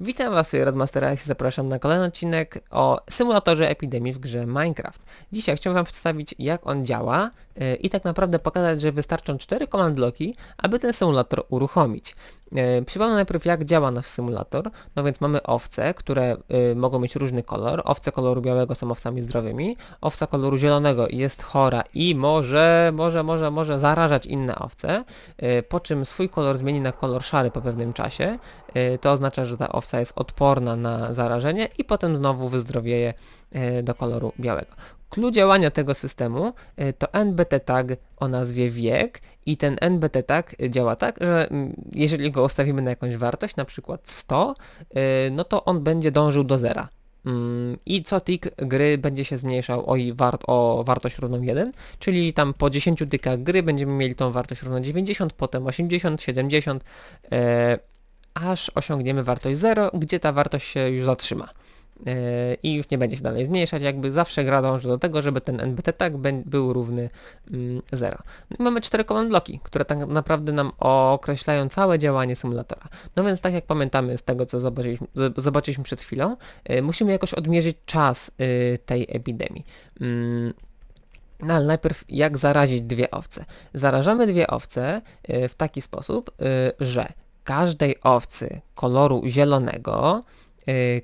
Witam Was, Radmastera i zapraszam na kolejny odcinek o symulatorze epidemii w grze Minecraft. Dzisiaj chciałbym Wam przedstawić jak on działa yy, i tak naprawdę pokazać, że wystarczą 4 command bloki, aby ten symulator uruchomić. Yy, Przypomnę najpierw jak działa nasz symulator. No więc mamy owce, które yy, mogą mieć różny kolor. Owce koloru białego są owcami zdrowymi. Owca koloru zielonego jest chora i może, może, może, może zarażać inne owce. Yy, Po czym swój kolor zmieni na kolor szary po pewnym czasie. Yy, To oznacza, że ta owca jest odporna na zarażenie i potem znowu wyzdrowieje do koloru białego. Clue działania tego systemu y, to NBT tag o nazwie wiek i ten NBT tag działa tak, że mm, jeżeli go ustawimy na jakąś wartość, na przykład 100, y, no to on będzie dążył do zera. Mm, I co tick gry będzie się zmniejszał o, wart, o wartość równą 1, czyli tam po 10 tykach gry będziemy mieli tą wartość równą 90, potem 80, 70, e, aż osiągniemy wartość 0, gdzie ta wartość się już zatrzyma. Yy, i już nie będzie się dalej zmniejszać, jakby zawsze gra dąży do tego, żeby ten NBT tak był równy 0. No i mamy cztery command bloki, które tak naprawdę nam określają całe działanie symulatora. No więc tak jak pamiętamy z tego, co zobaczyliśmy, zobaczyliśmy przed chwilą, yy, musimy jakoś odmierzyć czas yy, tej epidemii. Mm, no ale najpierw jak zarazić dwie owce? Zarażamy dwie owce w taki sposób, że każdej owcy koloru zielonego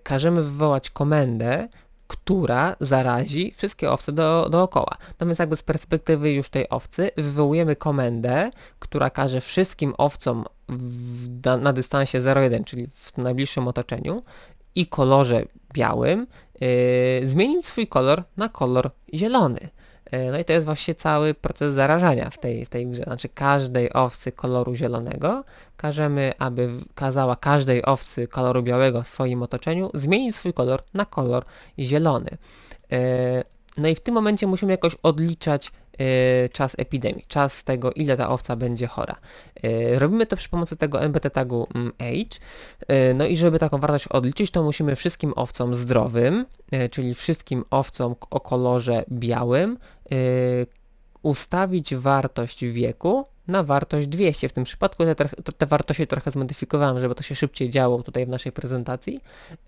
każemy wywołać komendę, która zarazi wszystkie owce do, dookoła. Więc jakby z perspektywy już tej owcy wywołujemy komendę, która każe wszystkim owcom w, na, dystansie 0,1, czyli w najbliższym otoczeniu i kolorze białym y, zmienić swój kolor na kolor zielony. E, No i to jest właśnie cały proces zarażania w tej, w tej grze. Znaczy każdej owcy koloru zielonego każemy, aby kazała każdej owcy koloru białego w swoim otoczeniu zmienić swój kolor na kolor zielony. E, No i w tym momencie musimy jakoś odliczać czas epidemii, czas tego, ile ta owca będzie chora. E, Robimy to przy pomocy tego NBT tagu mm, age. E, No i żeby taką wartość odliczyć, to musimy wszystkim owcom zdrowym, czyli wszystkim owcom o kolorze białym, ustawić wartość wieku na wartość 200. W tym przypadku te, te wartości trochę zmodyfikowałem, żeby to się szybciej działo tutaj w naszej prezentacji.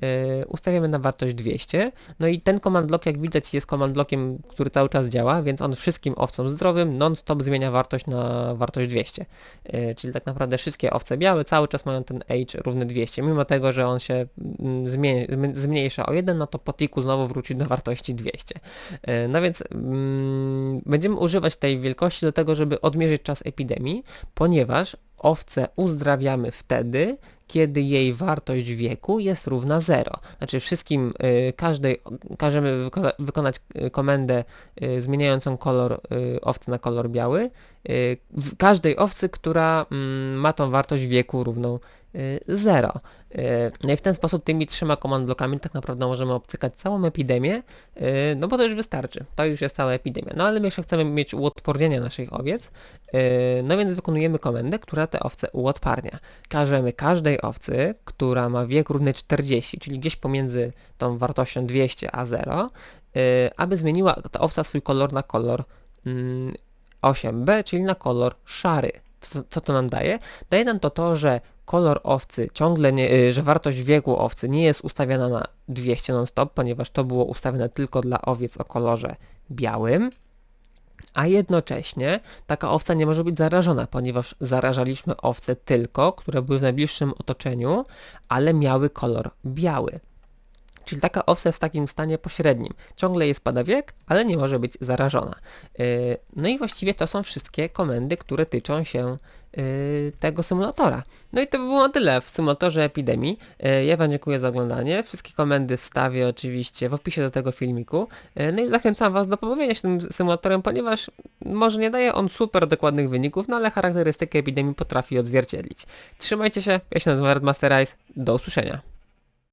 Yy, ustawiamy na wartość 200. No i ten command block, jak widać, jest command blockiem, który cały czas działa, więc on wszystkim owcom zdrowym non-stop zmienia wartość na wartość 200. Yy, czyli tak naprawdę wszystkie owce białe cały czas mają ten age równy 200. Mimo tego, że on się mm, zmniejsza o 1, no to po tiku znowu wróci do wartości 200. E, No więc mm, będziemy używać tej wielkości do tego, żeby odmierzyć czas epidemii, ponieważ owce uzdrawiamy wtedy, kiedy jej wartość wieku jest równa 0. Znaczy wszystkim, y, każdej, każemy wyko- wykonać y, komendę y, zmieniającą kolor owcy na kolor biały, w każdej owcy, która mm, ma tą wartość wieku równą 0. No i w ten sposób tymi trzema command blokami tak naprawdę możemy obcykać całą epidemię, yy, no bo to już wystarczy. To już jest cała epidemia. No ale my jeszcze chcemy mieć uodpornienie naszych owiec, yy, no więc wykonujemy komendę, która te owce uodparnia. Każemy każdej owcy, która ma wiek równy 40, czyli gdzieś pomiędzy tą wartością 200 a 0, yy, aby zmieniła ta owca swój kolor na kolor mm, 8b, czyli na kolor szary. Co, co to nam daje? Daje nam to to, że kolor owcy ciągle nie, y, że wartość wieku owcy nie jest ustawiana na 200 non-stop, ponieważ to było ustawione tylko dla owiec o kolorze białym, a jednocześnie taka owca nie może być zarażona, ponieważ zarażaliśmy owce tylko, które były w najbliższym otoczeniu, ale miały kolor biały. Czyli taka jest w takim stanie pośrednim. Ciągle jej spada wiek, ale nie może być zarażona. Yy, No i właściwie to są wszystkie komendy, które tyczą się yy, tego symulatora. No i to by było tyle w symulatorze epidemii. Yy, Ja Wam dziękuję za oglądanie. Wszystkie komendy wstawię oczywiście w opisie do tego filmiku. No i zachęcam Was do pobawienia się tym symulatorem, ponieważ może nie daje on super dokładnych wyników, no ale charakterystyki epidemii potrafi odzwierciedlić. Trzymajcie się, ja się nazywam Redmaster Ice. Do usłyszenia.